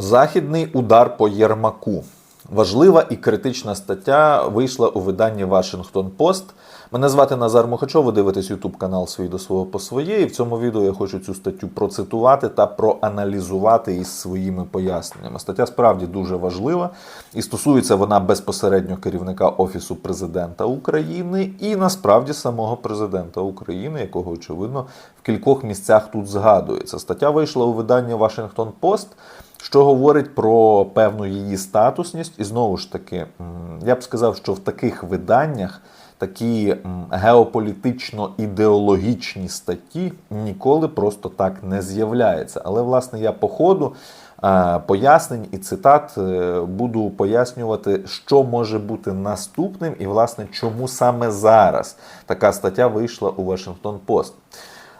Західний удар по Єрмаку. Важлива і критична стаття вийшла у виданні Washington Post. Мене звати Назар Мухачов, ви дивитесь YouTube канал «Свій до свого по своє. І в цьому відео я хочу цю статтю процитувати та проаналізувати із своїми поясненнями. Стаття справді дуже важлива і стосується вона безпосередньо керівника Офісу президента України і насправді самого президента України, якого очевидно в кількох місцях тут згадується. Стаття вийшла у виданні Washington Post що говорить про певну її статусність. І знову ж таки, я б сказав, що в таких виданнях такі геополітично-ідеологічні статті ніколи просто так не з'являються. Але, власне, я по ходу е, пояснень і цитат е, буду пояснювати, що може бути наступним, і, власне, чому саме зараз така стаття вийшла у Washington Post.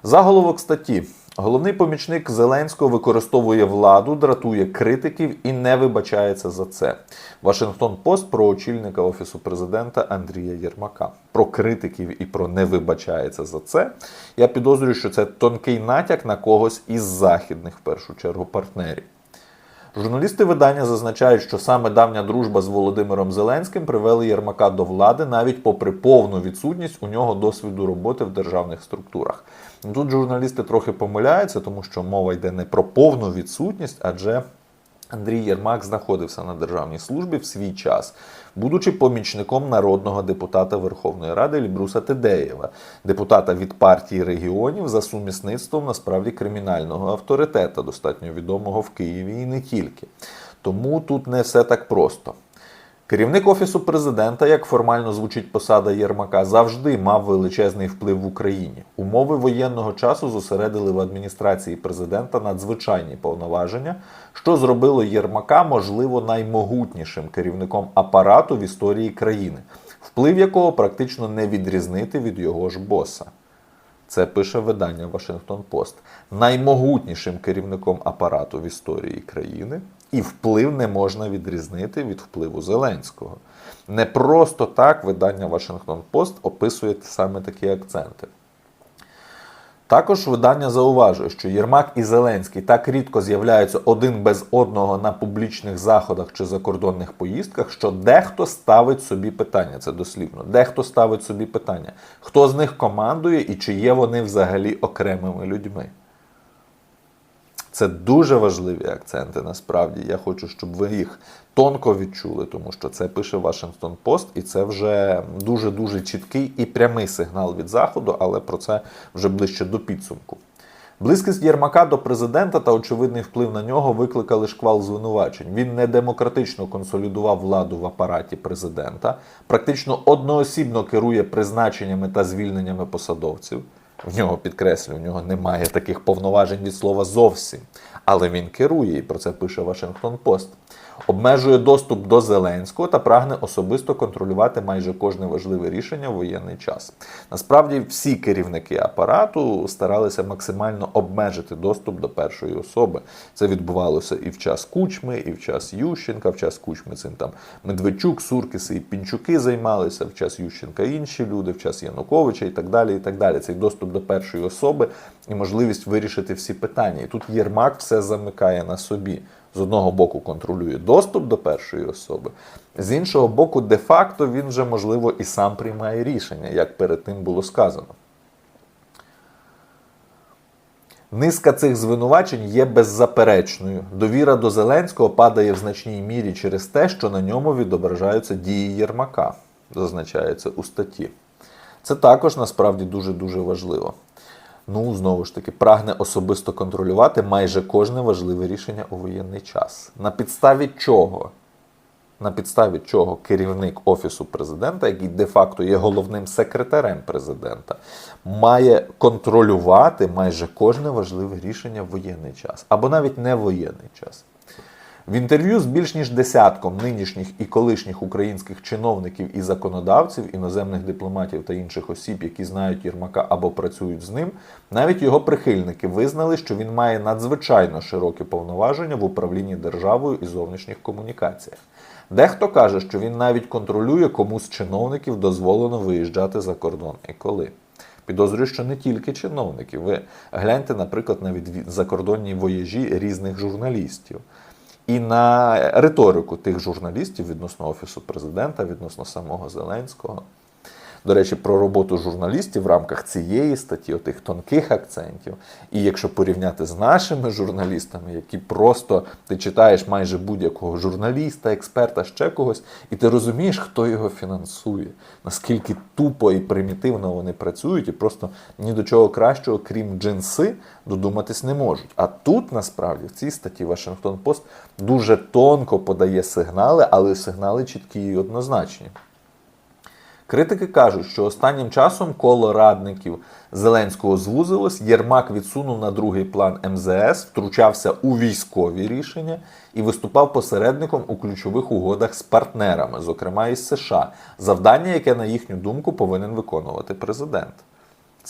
Заголовок статті. Головний помічник Зеленського використовує владу, дратує критиків і не вибачається за це. Вашингтон Пост про очільника офісу президента Андрія Єрмака. Про критиків і про не вибачається за це. Я підозрюю, що це тонкий натяк на когось із західних, в першу чергу, партнерів. Журналісти видання зазначають, що саме давня дружба з Володимиром Зеленським привели Єрмака до влади навіть попри повну відсутність у нього досвіду роботи в державних структурах. Тут журналісти трохи помиляються, тому що мова йде не про повну відсутність, адже Андрій Єрмак знаходився на державній службі в свій час, будучи помічником народного депутата Верховної Ради Лібруса Тедеєва, депутата від партії регіонів за сумісництвом насправді кримінального авторитета, достатньо відомого в Києві і не тільки. Тому тут не все так просто. Керівник офісу президента, як формально звучить посада Єрмака, завжди мав величезний вплив в Україні. Умови воєнного часу зосередили в адміністрації президента надзвичайні повноваження, що зробило Єрмака, можливо, наймогутнішим керівником апарату в історії країни, вплив якого практично не відрізнити від його ж боса. Це пише видання Washington Post. Наймогутнішим керівником апарату в історії країни, і вплив не можна відрізнити від впливу Зеленського. Не просто так видання Washington Post описує саме такі акценти. Також видання зауважує, що Єрмак і Зеленський так рідко з'являються один без одного на публічних заходах чи закордонних поїздках, що дехто ставить собі питання, це дослівно, дехто ставить собі питання, хто з них командує і чи є вони взагалі окремими людьми. Це дуже важливі акценти. Насправді я хочу, щоб ви їх тонко відчули, тому що це пише Washington Post, і це вже дуже дуже чіткий і прямий сигнал від заходу, але про це вже ближче до підсумку. Близькість Єрмака до президента та очевидний вплив на нього викликали шквал звинувачень. Він не демократично консолідував владу в апараті президента, практично одноосібно керує призначеннями та звільненнями посадовців. В нього підкреслю, в нього немає таких повноважень від слова зовсім. Але він керує, і про це пише Вашингтон Пост. Обмежує доступ до Зеленського та прагне особисто контролювати майже кожне важливе рішення в воєнний час. Насправді, всі керівники апарату старалися максимально обмежити доступ до першої особи. Це відбувалося і в час Кучми, і в час Ющенка. В час Кучми цим там Медведчук, Суркиси і Пінчуки займалися, в час Ющенка інші люди, в час Януковича і так далі. і так далі. Цей доступ до першої особи і можливість вирішити всі питання. І тут Єрмак все замикає на собі. З одного боку контролює доступ до першої особи, з іншого боку, де-факто він вже, можливо, і сам приймає рішення, як перед тим було сказано. Низка цих звинувачень є беззаперечною. Довіра до Зеленського падає в значній мірі через те, що на ньому відображаються дії Єрмака, зазначається у статті. Це також насправді дуже-дуже важливо. Ну, знову ж таки, прагне особисто контролювати майже кожне важливе рішення у воєнний час. На підставі чого? На підставі чого керівник Офісу президента, який де-факто є головним секретарем президента, має контролювати майже кожне важливе рішення в воєнний час, або навіть не воєнний час. В інтерв'ю з більш ніж десятком нинішніх і колишніх українських чиновників і законодавців, іноземних дипломатів та інших осіб, які знають Єрмака або працюють з ним, навіть його прихильники визнали, що він має надзвичайно широкі повноваження в управлінні державою і зовнішніх комунікаціях. Дехто каже, що він навіть контролює, кому з чиновників дозволено виїжджати за кордон і коли. Підозрюю, що не тільки чиновників. Ви гляньте, наприклад, навіть закордонні вояжі різних журналістів. І на риторику тих журналістів відносно Офісу президента, відносно самого Зеленського. До речі, про роботу журналістів в рамках цієї статті, отих тонких акцентів. І якщо порівняти з нашими журналістами, які просто ти читаєш майже будь-якого журналіста, експерта, ще когось, і ти розумієш, хто його фінансує, наскільки тупо і примітивно вони працюють, і просто ні до чого кращого, крім джинси, додуматись не можуть. А тут насправді в цій статті Вашингтон Пост дуже тонко подає сигнали, але сигнали чіткі і однозначні. Критики кажуть, що останнім часом коло радників Зеленського звузилось, Єрмак відсунув на другий план МЗС, втручався у військові рішення і виступав посередником у ключових угодах з партнерами, зокрема із США, завдання, яке, на їхню думку, повинен виконувати президент.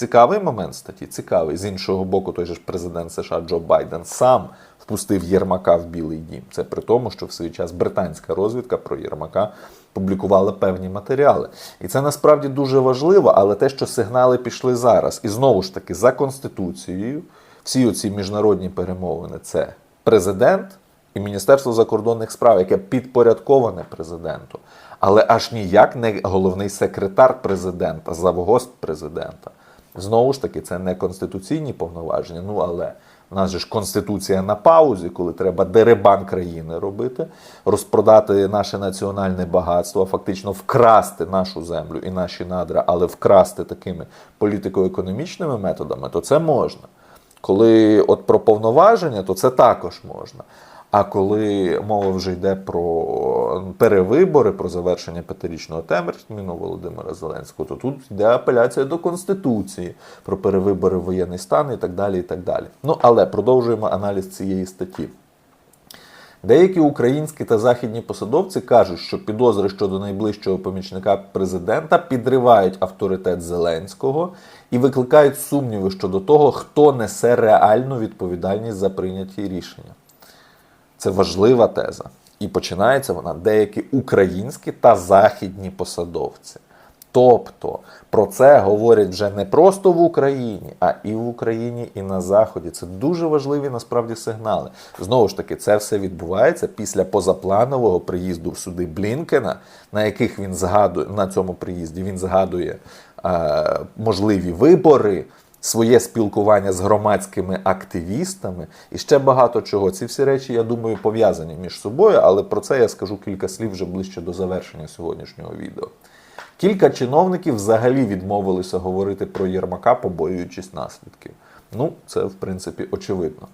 Цікавий момент статті, цікавий. З іншого боку, той же ж президент США Джо Байден сам впустив Єрмака в Білий Дім. Це при тому, що в свій час британська розвідка про Єрмака публікувала певні матеріали. І це насправді дуже важливо, але те, що сигнали пішли зараз, і знову ж таки, за Конституцією, всі оці міжнародні перемовини це президент і Міністерство закордонних справ, яке підпорядковане президенту, але аж ніяк не головний секретар президента, завгосп президента. Знову ж таки, це не конституційні повноваження. Ну але в нас же ж конституція на паузі, коли треба деребан країни робити, розпродати наше національне багатство, фактично вкрасти нашу землю і наші надра, але вкрасти такими політико-економічними методами, то це можна. Коли от про повноваження, то це також можна. А коли мова вже йде про перевибори, про завершення п'ятирічного терміну Володимира Зеленського, то тут йде апеляція до Конституції про перевибори в воєнний стан і так далі. і так далі. Ну але продовжуємо аналіз цієї статті. Деякі українські та західні посадовці кажуть, що підозри щодо найближчого помічника президента підривають авторитет Зеленського і викликають сумніви щодо того, хто несе реальну відповідальність за прийняті рішення. Це важлива теза. І починається вона деякі українські та західні посадовці. Тобто про це говорять вже не просто в Україні, а і в Україні, і на Заході. Це дуже важливі насправді сигнали. Знову ж таки, це все відбувається після позапланового приїзду в суди Блінкена, на яких він згадує на цьому приїзді. Він згадує е, можливі вибори своє спілкування з громадськими активістами і ще багато чого. Ці всі речі, я думаю, пов'язані між собою, але про це я скажу кілька слів вже ближче до завершення сьогоднішнього відео. Кілька чиновників взагалі відмовилися говорити про Єрмака, побоюючись наслідків. Ну, це в принципі очевидно.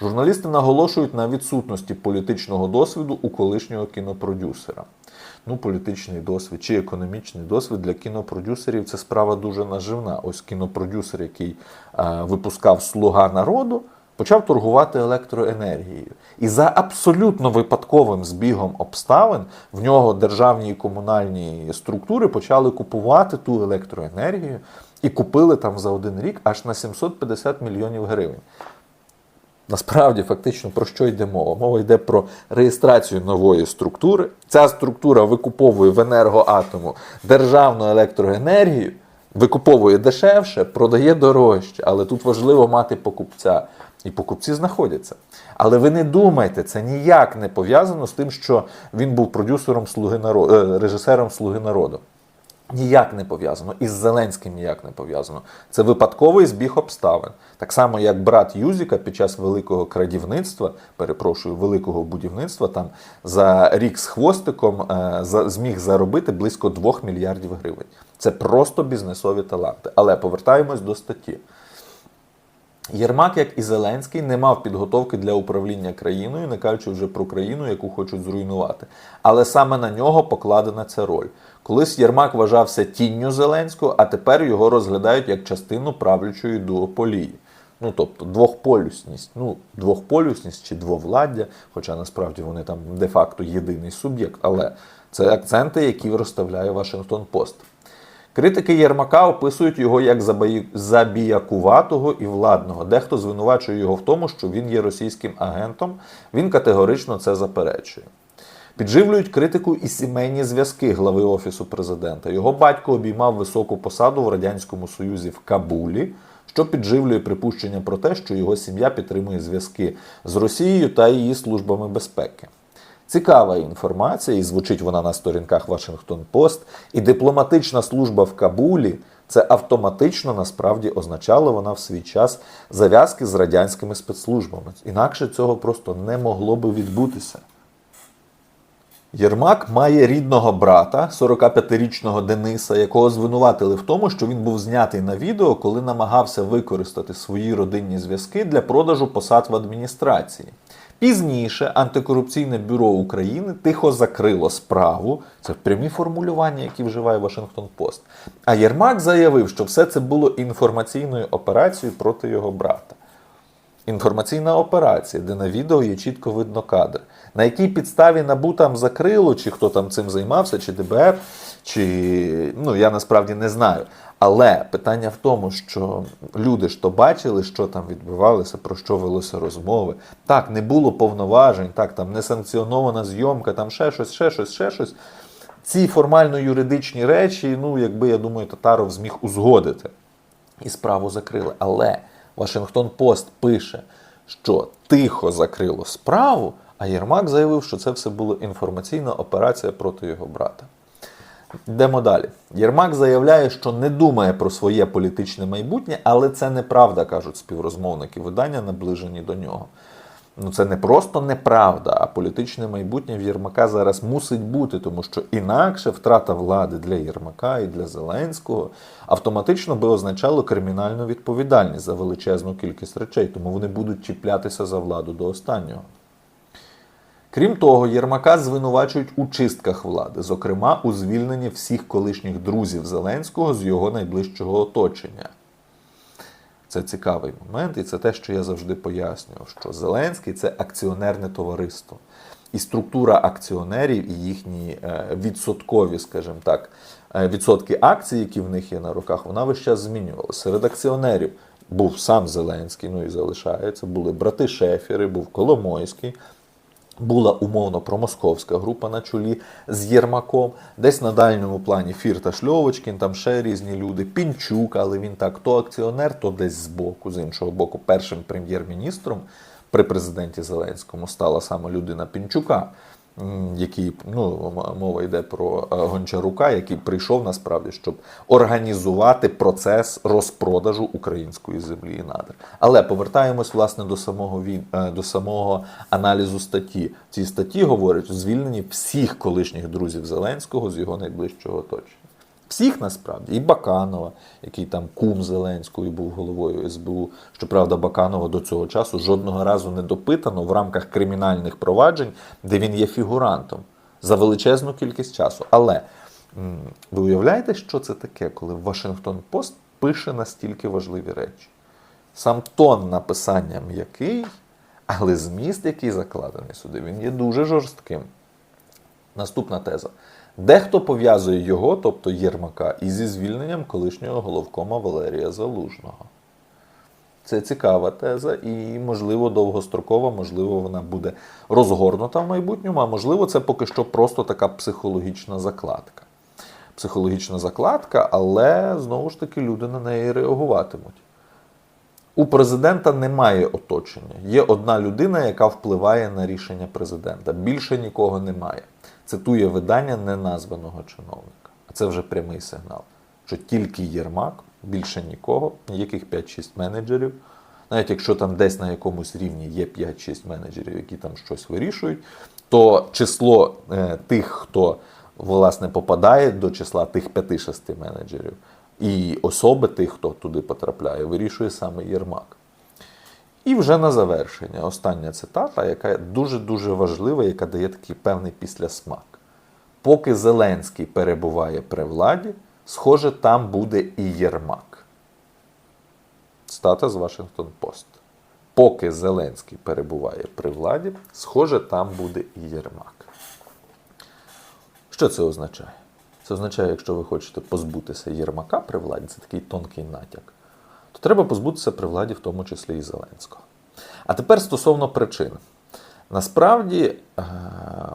Журналісти наголошують на відсутності політичного досвіду у колишнього кінопродюсера. Ну, політичний досвід чи економічний досвід для кінопродюсерів це справа дуже наживна. Ось кінопродюсер, який е, випускав Слуга народу, почав торгувати електроенергією. І за абсолютно випадковим збігом обставин в нього державні і комунальні структури почали купувати ту електроенергію і купили там за один рік аж на 750 мільйонів гривень. Насправді, фактично, про що йде мова? Мова йде про реєстрацію нової структури. Ця структура викуповує в енергоатому державну електроенергію, викуповує дешевше, продає дорожче. Але тут важливо мати покупця. І покупці знаходяться. Але ви не думайте, це ніяк не пов'язано з тим, що він був продюсером слуги народу, е, режисером Слуги народу. Ніяк не пов'язано. І з Зеленським ніяк не пов'язано. Це випадковий збіг обставин. Так само, як брат Юзіка під час великого крадівництва, перепрошую, великого будівництва, там за рік з хвостиком е, зміг заробити близько 2 мільярдів гривень. Це просто бізнесові таланти. Але повертаємось до статті. Єрмак, як і Зеленський, не мав підготовки для управління країною, не кажучи вже про країну, яку хочуть зруйнувати. Але саме на нього покладена ця роль. Колись Єрмак вважався тінню Зеленського, а тепер його розглядають як частину правлячої дуополії. Ну, тобто двохполюсність. Ну, двохполюсність чи двовладдя, хоча насправді вони там де-факто єдиний суб'єкт. Але це акценти, які розставляє Вашингтон Пост. Критики Єрмака описують його як забіякуватого і владного. Дехто звинувачує його в тому, що він є російським агентом. Він категорично це заперечує. Підживлюють критику і сімейні зв'язки глави Офісу президента. Його батько обіймав високу посаду в Радянському Союзі в Кабулі, що підживлює припущення про те, що його сім'я підтримує зв'язки з Росією та її службами безпеки. Цікава інформація, і звучить вона на сторінках Вашингтон Пост. І дипломатична служба в Кабулі це автоматично насправді означало вона в свій час зав'язки з радянськими спецслужбами. Інакше цього просто не могло би відбутися. Єрмак має рідного брата, 45-річного Дениса, якого звинуватили в тому, що він був знятий на відео, коли намагався використати свої родинні зв'язки для продажу посад в адміністрації. Пізніше антикорупційне бюро України тихо закрило справу. Це прямі формулювання, які вживає Вашингтон Пост. А Єрмак заявив, що все це було інформаційною операцією проти його брата. Інформаційна операція, де на відео є чітко видно кадр. На якій підставі НАБУ там закрило, чи хто там цим займався, чи ДБР, чи ну я насправді не знаю. Але питання в тому, що люди ж то бачили, що там відбувалося, про що велося розмови. Так, не було повноважень, так, там несанкціонована зйомка, там ще щось, ще щось, ще щось. Ці формально-юридичні речі, ну, якби я думаю, Татаров зміг узгодити. І справу закрили. Але Вашингтон Пост пише, що тихо закрило справу, а Єрмак заявив, що це все була інформаційна операція проти його брата. Йдемо далі. Єрмак заявляє, що не думає про своє політичне майбутнє, але це неправда, кажуть співрозмовники видання, наближені до нього. Ну це не просто неправда, а політичне майбутнє в Єрмака зараз мусить бути, тому що інакше втрата влади для Єрмака і для Зеленського автоматично би означало кримінальну відповідальність за величезну кількість речей, тому вони будуть чіплятися за владу до останнього. Крім того, Єрмака звинувачують у чистках влади, зокрема у звільненні всіх колишніх друзів Зеленського з його найближчого оточення. Це цікавий момент, і це те, що я завжди пояснював, що Зеленський це акціонерне товариство. І структура акціонерів, і їхні е, відсоткові, скажімо так, е, відсотки акцій, які в них є на руках, вона весь час змінювалася. Серед акціонерів був сам Зеленський, ну і залишається, були брати Шефіри, був Коломойський, була умовно промосковська група на чолі з Єрмаком, десь на дальньому плані Фірта Шльовочкін, там ще різні люди, Пінчук, але він так то акціонер, то десь з боку, з іншого боку, першим прем'єр-міністром при президенті Зеленському стала саме людина Пінчука, який ну, мова йде про е, Гончарука, який прийшов насправді, щоб організувати процес розпродажу української землі і надр. Але повертаємось власне до самого він е, до самого аналізу статті. В цій статті говорять звільнені всіх колишніх друзів Зеленського з його найближчого оточення. Всіх насправді, і Баканова, який там кум Зеленського і був головою СБУ. Щоправда, Баканова до цього часу жодного разу не допитано в рамках кримінальних проваджень, де він є фігурантом за величезну кількість часу. Але ви уявляєте, що це таке, коли Вашингтон Пост пише настільки важливі речі? Сам тон написання м'який, але зміст, який закладений сюди, він є дуже жорстким. Наступна теза. Дехто пов'язує його, тобто Єрмака, і зі звільненням колишнього головкома Валерія Залужного. Це цікава теза, і, можливо, довгострокова, можливо, вона буде розгорнута в майбутньому, а можливо, це поки що просто така психологічна закладка. Психологічна закладка, але знову ж таки люди на неї реагуватимуть. У президента немає оточення. Є одна людина, яка впливає на рішення президента. Більше нікого немає. Цитує видання неназваного чиновника. А це вже прямий сигнал, що тільки Єрмак, більше нікого, ніяких 5-6 менеджерів. Навіть якщо там десь на якомусь рівні є 5-6 менеджерів, які там щось вирішують, то число е, тих, хто власне попадає до числа тих 5-6 менеджерів, і особи тих, хто туди потрапляє, вирішує саме Єрмак. І вже на завершення остання цитата, яка дуже-дуже важлива, яка дає такий певний післясмак. Поки Зеленський перебуває при владі, схоже, там буде і Єрмак. Цитата з Вашингтон Пост. Поки Зеленський перебуває при владі, схоже, там буде і Єрмак. Що це означає? Це означає, якщо ви хочете позбутися Єрмака при владі, це такий тонкий натяк, треба позбутися при владі, в тому числі і Зеленського. А тепер стосовно причин. Насправді е,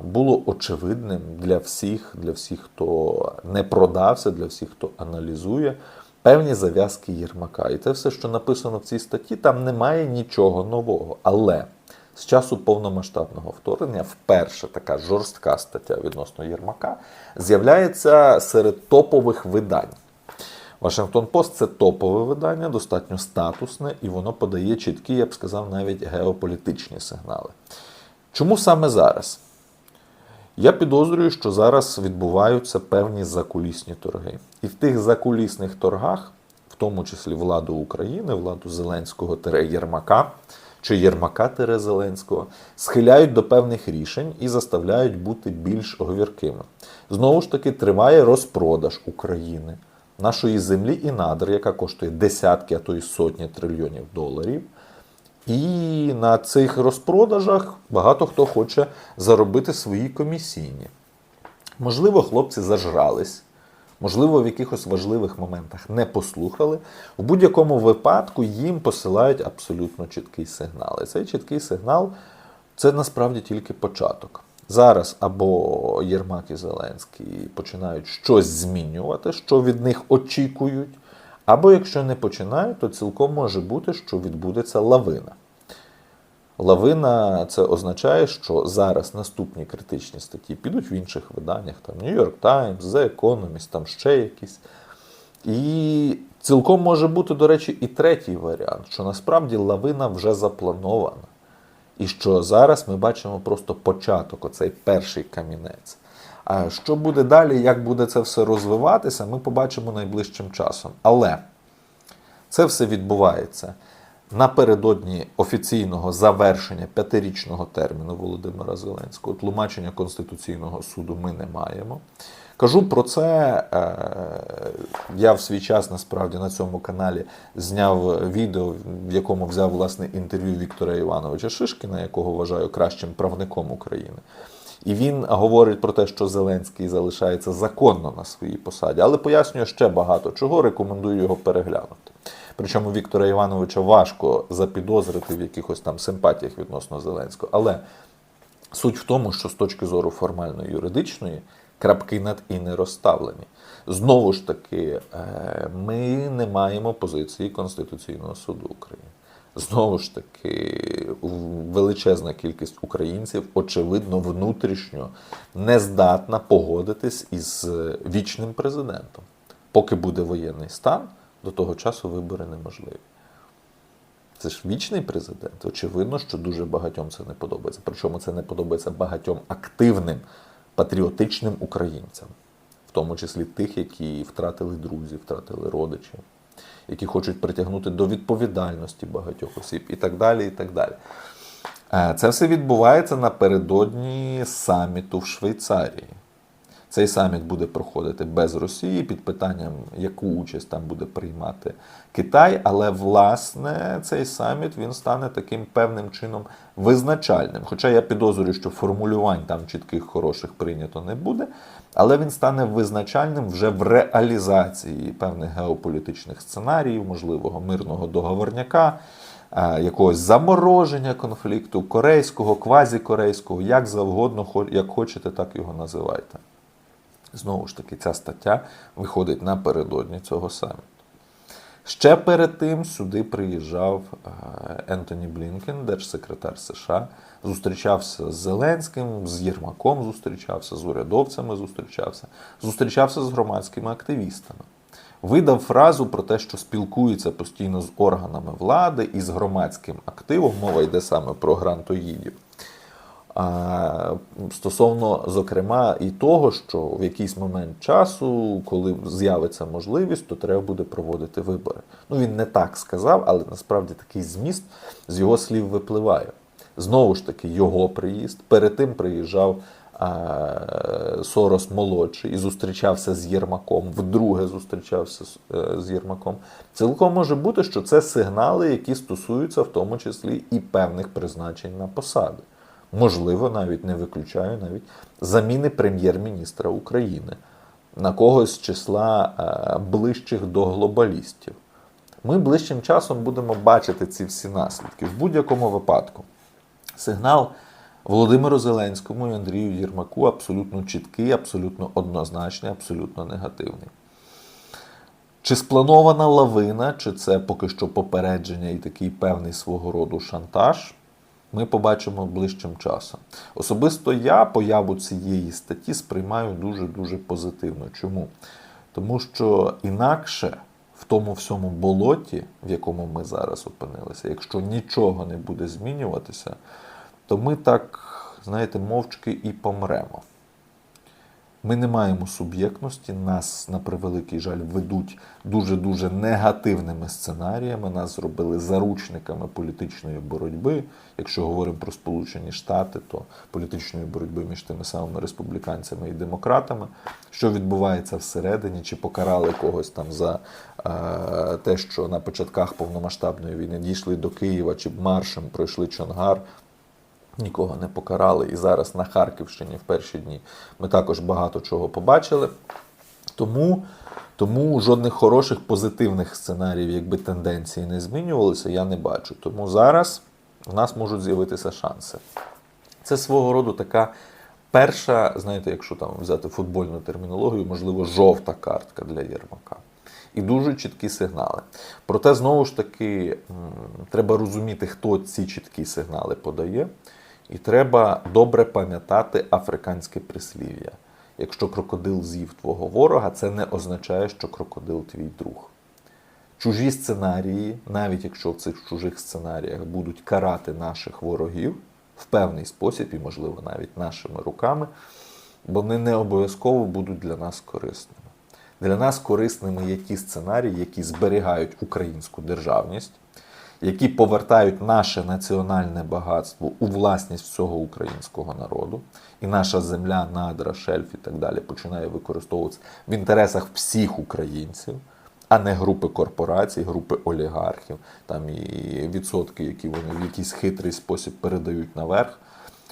було очевидним для всіх, для всіх, хто не продався, для всіх, хто аналізує, певні зав'язки Єрмака. І це все, що написано в цій статті, там немає нічого нового. Але з часу повномасштабного вторгнення вперше така жорстка стаття відносно Єрмака з'являється серед топових видань. Вашингтон Пост це топове видання, достатньо статусне, і воно подає чіткі, я б сказав, навіть геополітичні сигнали. Чому саме зараз? Я підозрюю, що зараз відбуваються певні закулісні торги. І в тих закулісних торгах, в тому числі владу України, владу Зеленського тере Єрмака чи Єрмака тере Зеленського, схиляють до певних рішень і заставляють бути більш говіркими. Знову ж таки, триває розпродаж України, нашої землі і надр, яка коштує десятки, а то й сотні трильйонів доларів. І на цих розпродажах багато хто хоче заробити свої комісійні. Можливо, хлопці зажрались, можливо, в якихось важливих моментах не послухали. В будь-якому випадку їм посилають абсолютно чіткий сигнал. І цей чіткий сигнал це насправді тільки початок. Зараз або Єрмак і Зеленський починають щось змінювати, що від них очікують. Або якщо не починають, то цілком може бути, що відбудеться лавина. Лавина це означає, що зараз наступні критичні статті підуть в інших виданнях, там New York Times, The Economist, там ще якісь. І цілком може бути, до речі, і третій варіант, що насправді лавина вже запланована. І що зараз ми бачимо просто початок, оцей перший камінець. А що буде далі, як буде це все розвиватися, ми побачимо найближчим часом. Але це все відбувається напередодні офіційного завершення п'ятирічного терміну Володимира Зеленського. Тлумачення Конституційного суду ми не маємо. Кажу про це. е, Я в свій час насправді на цьому каналі зняв відео, в якому взяв власне інтерв'ю Віктора Івановича Шишкіна, якого вважаю кращим правником України. І він говорить про те, що Зеленський залишається законно на своїй посаді, але пояснює ще багато чого. Рекомендую його переглянути. Причому Віктора Івановича важко запідозрити в якихось там симпатіях відносно Зеленського. Але суть в тому, що з точки зору формально юридичної крапки над і не розставлені. Знову ж таки, е, ми не маємо позиції Конституційного суду України. Знову ж таки, величезна кількість українців, очевидно, внутрішньо не здатна погодитись із вічним президентом. Поки буде воєнний стан, до того часу вибори неможливі. Це ж вічний президент. Очевидно, що дуже багатьом це не подобається. Причому це не подобається багатьом активним патріотичним українцям, в тому числі тих, які втратили друзів, втратили родичів, які хочуть притягнути до відповідальності багатьох осіб і так далі. і так далі. Е, Це все відбувається напередодні саміту в Швейцарії. Цей саміт буде проходити без Росії під питанням, яку участь там буде приймати Китай. Але власне цей саміт він стане таким певним чином визначальним. Хоча я підозрюю, що формулювань там чітких хороших прийнято не буде, але він стане визначальним вже в реалізації певних геополітичних сценаріїв, можливого мирного договорняка. е, Якогось замороження конфлікту, корейського, квазікорейського, як завгодно, як хочете, так його називайте. Знову ж таки, ця стаття виходить напередодні цього саміту. Ще перед тим сюди приїжджав е, Ентоні Блінкен, держсекретар США, зустрічався з Зеленським, з Єрмаком зустрічався, з урядовцями зустрічався, зустрічався з громадськими активістами. Видав фразу про те, що спілкується постійно з органами влади і з громадським активом. Мова йде саме про грантоїдів. Стосовно, зокрема, і того, що в якийсь момент часу, коли з'явиться можливість, то треба буде проводити вибори. Ну він не так сказав, але насправді такий зміст з його слів випливає. Знову ж таки, його приїзд. Перед тим приїжджав Сорос молодший і зустрічався з Єрмаком. Вдруге зустрічався е, з Єрмаком. Цілком може бути, що це сигнали, які стосуються в тому числі і певних призначень на посади. Можливо, навіть не виключаю навіть заміни прем'єр-міністра України на когось з числа е, ближчих до глобалістів. Ми ближчим часом будемо бачити ці всі наслідки. В будь-якому випадку сигнал Володимиру Зеленському і Андрію Єрмаку абсолютно чіткий, абсолютно однозначний, абсолютно негативний. Чи спланована лавина, чи це поки що попередження і такий певний свого роду шантаж, ми побачимо ближчим часом. Особисто я появу цієї статті сприймаю дуже-дуже позитивно. Чому? Тому що інакше в тому всьому болоті, в якому ми зараз опинилися, якщо нічого не буде змінюватися, то ми так, знаєте, мовчки і помремо. Ми не маємо суб'єктності, нас, на превеликий жаль, ведуть дуже-дуже негативними сценаріями. Нас зробили заручниками політичної боротьби. Якщо говоримо про Сполучені Штати, то політичної боротьби між тими самими республіканцями і демократами. Що відбувається всередині, чи покарали когось там за е, те, що на початках повномасштабної війни дійшли до Києва, чи маршем пройшли Чонгар. Нікого не покарали. І зараз на Харківщині в перші дні ми також багато чого побачили. Тому, тому жодних хороших позитивних сценаріїв, якби тенденції не змінювалися, я не бачу. Тому зараз в нас можуть з'явитися шанси. Це свого роду така перша, знаєте, якщо там взяти футбольну термінологію, можливо, жовта картка для Єрмака. І дуже чіткі сигнали. Проте, знову ж таки, треба розуміти, хто ці чіткі сигнали подає. І треба добре пам'ятати африканське прислів'я. Якщо крокодил з'їв твого ворога, це не означає, що крокодил твій друг. Чужі сценарії, навіть якщо в цих чужих сценаріях будуть карати наших ворогів в певний спосіб, і, можливо, навіть нашими руками, вони не обов'язково будуть для нас корисними. Для нас корисними є ті сценарії, які зберігають українську державність, які повертають наше національне багатство у власність всього українського народу, і наша земля, надра, шельф і так далі починає використовуватися в інтересах всіх українців, а не групи корпорацій, групи олігархів, там і відсотки, які вони в якийсь хитрий спосіб передають наверх,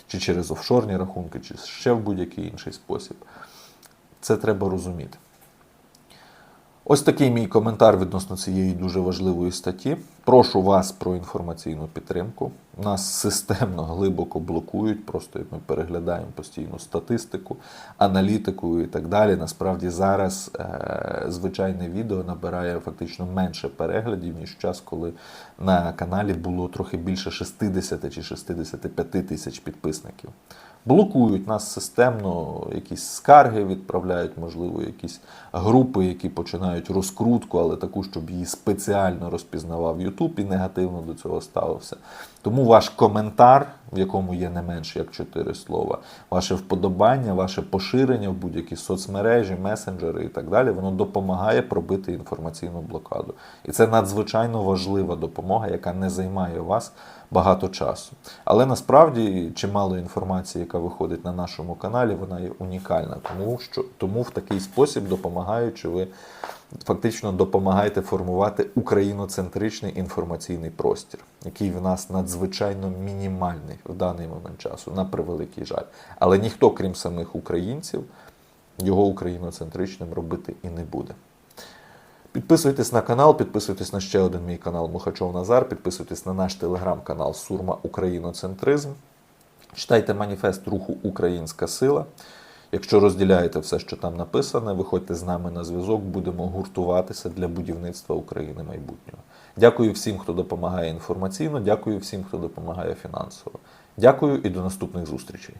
чи через офшорні рахунки, чи ще в будь-який інший спосіб. Це треба розуміти. Ось такий мій коментар відносно цієї дуже важливої статті. Прошу вас про інформаційну підтримку. Нас системно глибоко блокують, просто ми переглядаємо постійну статистику, аналітику і так далі. Насправді зараз е- звичайне відео набирає фактично менше переглядів, ніж час, коли на каналі було трохи більше 60 чи 65 тисяч підписників. Блокують нас системно, якісь скарги відправляють, можливо, якісь групи, які починають розкрутку, але таку, щоб її спеціально розпізнавав YouTube і негативно до цього ставився. Тому ваш коментар, в якому є не менше як чотири слова, ваше вподобання, ваше поширення в будь-які соцмережі, месенджери і так далі, воно допомагає пробити інформаційну блокаду. І це надзвичайно важлива допомога, яка не займає вас багато часу. Але насправді чимало інформації, яка виходить на нашому каналі, вона є унікальна, тому що тому в такий спосіб допомагаючи, ви фактично допомагаєте формувати україноцентричний інформаційний простір, який в нас надзвичайно мінімальний в даний момент часу, на превеликий жаль. Але ніхто, крім самих українців, його україноцентричним робити і не буде. Підписуйтесь на канал, підписуйтесь на ще один мій канал Мухачов Назар, підписуйтесь на наш телеграм-канал Сурма Україноцентризм. Читайте маніфест руху Українська сила. Якщо розділяєте все, що там написане, виходьте з нами на зв'язок, будемо гуртуватися для будівництва України майбутнього. Дякую всім, хто допомагає інформаційно, дякую всім, хто допомагає фінансово. Дякую і до наступних зустрічей.